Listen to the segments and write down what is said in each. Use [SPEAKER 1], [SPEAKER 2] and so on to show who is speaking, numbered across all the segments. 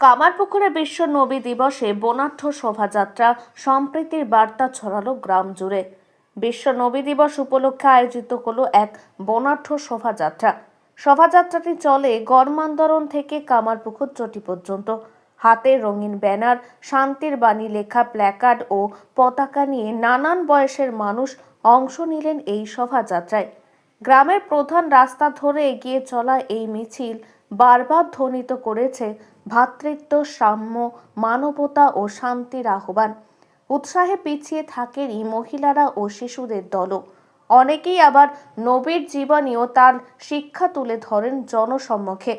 [SPEAKER 1] কামারপুকুরে বিশ্ব নবী দিবসে বনাঢ্য শোভাযাত্রা সম্প্রীতির বার্তা ছড়ালো গ্রাম জুড়ে। বিশ্ব নবী দিবস উপলক্ষে আয়োজিত হলো এক বনাঢ্য শোভাযাত্রা। শোভাযাত্রাটি চলে গড়মান্দরণ থেকে কামারপুকুর চটি পর্যন্ত। হাতে রঙিন ব্যানার, শান্তির বাণী লেখা প্ল্যাকার্ড ও পতাকা নিয়ে নানান বয়সের মানুষ অংশ নিলেন এই শোভাযাত্রায়। গ্রামের প্রধান রাস্তা ধরে এগিয়ে চলা এই মিছিল বারবার ধ্বনিত করেছে ভ্রাতৃত্ব, সাম্য, মানবতা ও শান্তির আহ্বান। উৎসাহে পিছিয়ে থাকেনই মহিলারা ও শিশুদের দলও অনেকেই আবার নবীর জীবনী ও তার শিক্ষা তুলে ধরেন জনসম্মুখে।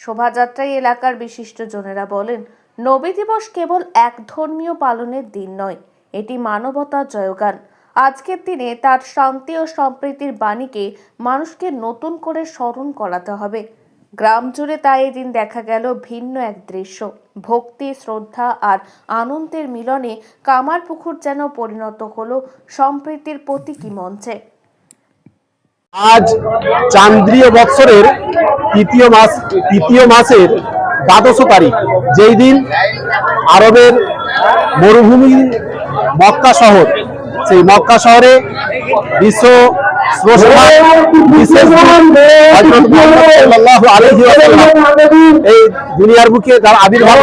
[SPEAKER 1] শোভাযাত্রায় এলাকার বিশিষ্টজনেরা বলেন, নবী দিবস কেবল এক ধর্মীয় পালনের দিন নয়, এটি মানবতার জয়গান। আজকের দিনে তার শান্তি ও সম্প্রীতির বাণীকে মানুষকে নতুন করে স্মরণ করাতে হবে। গ্রাম জুড়ে তাই এদিন দেখা গেল ভিন্ন এক দৃশ্য। ভক্তি, শ্রদ্ধা আর আনন্দের মিলনে কামারপুকুর যেন পরিণত হলো সম্প্রীতির প্রতীকী মঞ্চে।
[SPEAKER 2] আজ চান্দ্রীয় বৎসরের তৃতীয় মাস, তৃতীয় মাসের দ্বাদশ তারিখ। যেই দিন আরবের মরুভূমি মক্কা শহর, সেই মক্কা শহরে বিশ্ব এই দুনিয়ার বুকে তার আবির্ভাব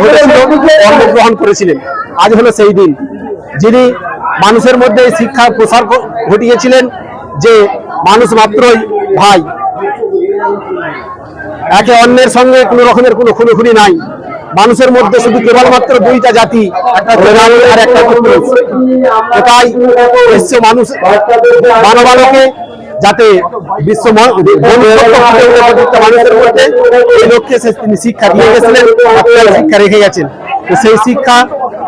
[SPEAKER 2] জন্মগ্রহণ করেছিলেন। আজ হলো সেই দিন যিনি মানুষের মধ্যে শিক্ষা প্রসার ঘটিয়েছিলেন যে মানুষ মাত্রই ভাই। একে অন্যের সঙ্গে কোনো রকমের কোনো খুনোখুনি নাই। মানুষের মধ্যে শুধু কেবলমাত্র দুইটা জাতি, একটা আর একটা এটাই মানুষ মানবালোকে যাতে বিশ্ব লক্ষ্যে তিনি শিক্ষা দিয়ে গেছিলেন শিক্ষা রেখে গেছেন। তো সেই শিক্ষা,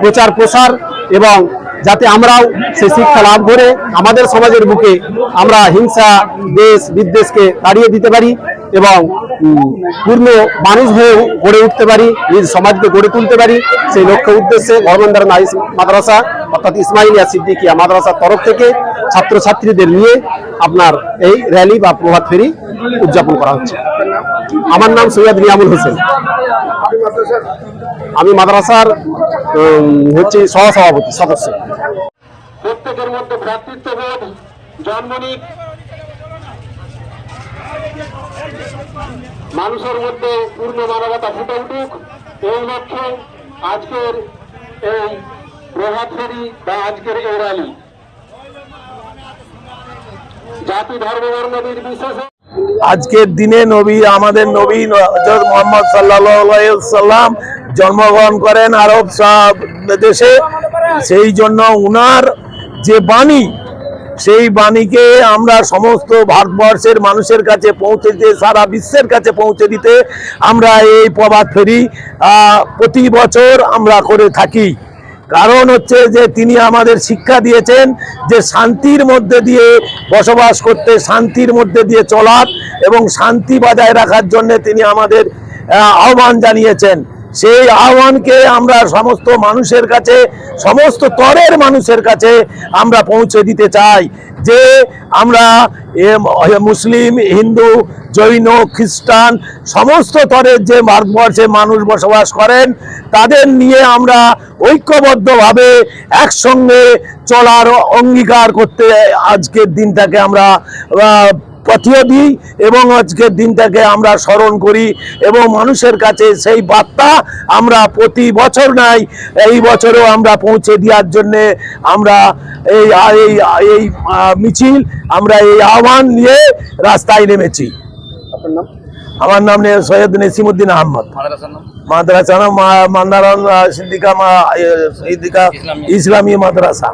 [SPEAKER 2] প্রচার, প্রসার এবং যাতে আমরাও সেই শিক্ষা লাভ করে আমাদের সমাজের বুকে আমরা হিংসা, দেশ, বিদ্বেষকে তাড়িয়ে দিতে পারি এবং পূর্ণ মানুষ হয়ে গড়ে উঠতে পারি, নিজ সমাজকে গড়ে তুলতে পারি। সেই লক্ষ্য উদ্দেশ্যে গভর্নমেন্ট নাইস মাদ্রাসা, অর্থাৎ ইসমাইলিয়া সিদ্দিকিয়া মাদ্রাসার তরফ থেকে ছাত্রছাত্রীদের নিয়ে আপনার এই র্যালি বা প্রভাত ফেরি উদযাপন করা হচ্ছে। আমার নাম সৈয়দ নিয়ামুল হোসেন। আমি মাদ্রাসার হচ্ছে সহসভাপতি, সদস্য।
[SPEAKER 3] প্রত্যেকের মধ্যে ভ্রাতৃত্ববোধ, জন্ম মানুষের মধ্যে পূর্ণ মানবতা ফুটে উঠুক। এই লক্ষ্যে আজকের এই প্রভাত ফেরি বা আজকের এই র্যালি
[SPEAKER 4] আজকের দিনে নবী, আমাদের নবী মোহাম্মদ সাল্লাম জন্মগ্রহণ করেন আরব সব দেশে। সেই জন্য উনার যে বাণী, সেই বাণীকে আমরা সমস্ত ভারতবর্ষের মানুষের কাছে পৌঁছে দিতে, সারা বিশ্বের কাছে পৌঁছে দিতে আমরা এই প্রভাত ফেরি প্রতি বছর আমরা করে থাকি। কারণ হচ্ছে যে তিনি আমাদের শিক্ষা দিয়েছেন যে শান্তির মধ্যে দিয়ে বসবাস করতে, শান্তির মধ্যে দিয়ে চলার এবং শান্তি বজায় রাখার জন্য তিনি আমাদের আহ্বান জানিয়েছেন। সেই আহ্বানকে আমরা সমস্ত মানুষের কাছে, সমস্ত তরের মানুষের কাছে আমরা পৌঁছে দিতে চাই যে আমরা মুসলিম, হিন্দু, জৈন, খ্রিস্টান, সমস্ত তরের যে ভারতবর্ষে মানুষ বসবাস করেন, তাদের নিয়ে আমরা ঐক্যবদ্ধভাবে একসঙ্গে চলার অঙ্গীকার করতে আজকের দিনটাকে আমরা পথিয়ে দিই এবং আজকের দিনটাকে আমরা স্মরণ করি এবং মানুষের কাছে সেই বার্তা আমরা প্রতি বছর নাই। এই বছরেও আমরা পৌঁছে দেওয়ার জন্যে আমরা এই এই এই মিছিল আমরা এই আহ্বান নিয়ে রাস্তায় নেমেছি। আমার নাম নে- সৈয়দ নেসিমুদ্দিন আহমদ। মাদ্রাসা নাম? মান্দারান সিদ্দিকা মা- সিদ্দিকা ইসলামী মাদ্রাসা।